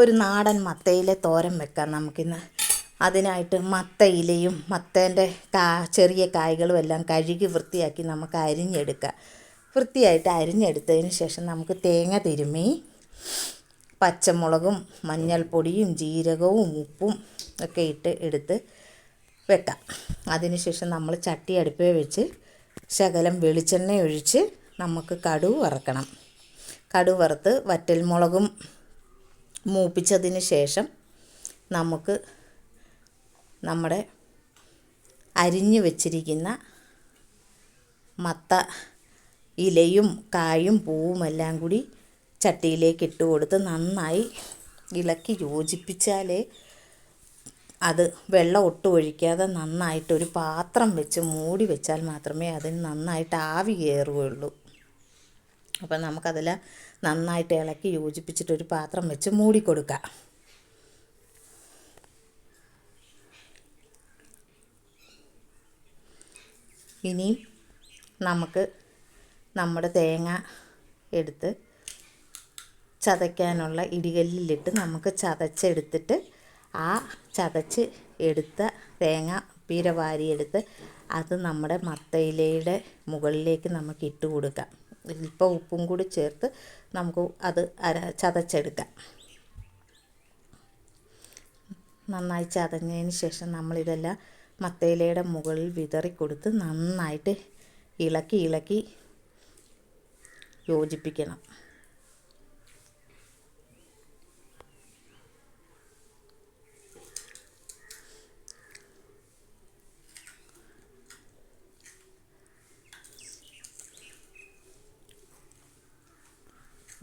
ഒരു നാടൻ മത്തയിലെ തോരൻ വെക്കാം നമുക്കിന്ന്. അതിനായിട്ട് മത്ത ഇലയും മത്തേന്റെ കാ ചെറിയ കായ്കളും എല്ലാം കഴുകി വൃത്തിയാക്കി നമുക്ക് അരിഞ്ഞെടുക്കാം. വൃത്തിയായിട്ട് അരിഞ്ഞെടുത്തതിന് ശേഷം നമുക്ക് തേങ്ങ തിരുമി പച്ചമുളകും മഞ്ഞൾപ്പൊടിയും ജീരകവും ഉപ്പും ഒക്കെ ഇട്ട് എടുത്ത് വെക്കാം. അതിനുശേഷം നമ്മൾ ചട്ടി അടുപ്പേ വെച്ച് ശകലം വെളിച്ചെണ്ണ ഒഴിച്ച് നമുക്ക് കടുവ് വറക്കണം. കടുവ് വറുത്ത് വറ്റൽമുളകും മൂപ്പിച്ചതിന് ശേഷം നമുക്ക് നമ്മുടെ അരിഞ്ഞു വെച്ചിരിക്കുന്ന മത്ത ഇലയും കായും പൂവും എല്ലാം കൂടി ചട്ടിയിലേക്ക് ഇട്ട് കൊടുത്ത് നന്നായി ഇളക്കി യോജിപ്പിച്ചാലേ അത് വെള്ളം ഒട്ടും ഒഴിക്കാതെ നന്നായിട്ട് ഒരു പാത്രം വെച്ച് മൂടി വെച്ചാൽ മാത്രമേ അതിന് നന്നായിട്ട് ആവി കയറുകയുള്ളൂ. അപ്പം നമുക്കതിൽ നന്നായിട്ട് ഇളക്കി യോജിപ്പിച്ചിട്ടൊരു പാത്രം വെച്ച് മൂടി ഇനി നമുക്ക് നമ്മുടെ തേങ്ങ എടുത്ത് ചതയ്ക്കാനുള്ള ഇടികല്ലിലിട്ട് നമുക്ക് ചതച്ചെടുത്തിട്ട് ആ ചതച്ച് എടുത്ത തേങ്ങ പീര വാരിയെടുത്ത് അത് നമ്മുടെ മത്തയിലയുടെ മുകളിലേക്ക് നമുക്ക് ഇട്ട് കൊടുക്കാം. ഇപ്പോൾ ഉപ്പും കൂടി ചേർത്ത് നമുക്ക് അത് അര ചതച്ചെടുക്കാം. നന്നായി ചതഞ്ഞതിന് ശേഷം നമ്മളിതെല്ലാം മത്തയിലയുടെ മുകളിൽ വിതറി കൊടുത്ത് നന്നായിട്ട് ഇളക്കി ഇളക്കി യോജിപ്പിക്കണം.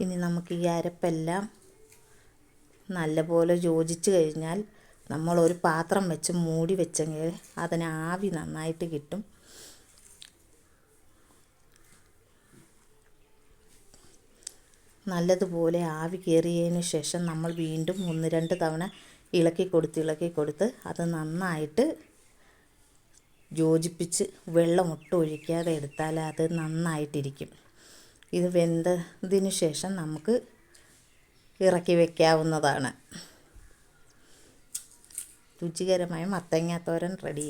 ഇനി നമുക്ക് ഈ അരപ്പെല്ലാം നല്ലപോലെ യോജിച്ച് കഴിഞ്ഞാൽ നമ്മൾ ഒരു പാത്രം വെച്ച് മൂടി വെച്ചെങ്കിൽ അതിന് ആവി നന്നായിട്ട് കിട്ടും. നല്ലതുപോലെ ആവി കയറിയതിന് ശേഷം നമ്മൾ വീണ്ടും ഒന്ന് രണ്ട് തവണ ഇളക്കി കൊടുത്ത് ഇളക്കി കൊടുത്ത് അത് നന്നായിട്ട് യോജിപ്പിച്ച് വെള്ളം ഒട്ടും ഒഴിക്കാതെ എടുത്താൽ അത് നന്നായിട്ടിരിക്കും. ഇത് വെന്തതിന് ശേഷം നമുക്ക് ഇറക്കി വയ്ക്കാവുന്നതാണ് രുചികരമായ മത്തങ്ങാത്തോരൻ റെഡി.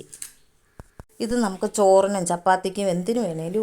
ഇത് നമുക്ക് ചോറിനും ചപ്പാത്തിക്കും എന്തിനു വേണേലും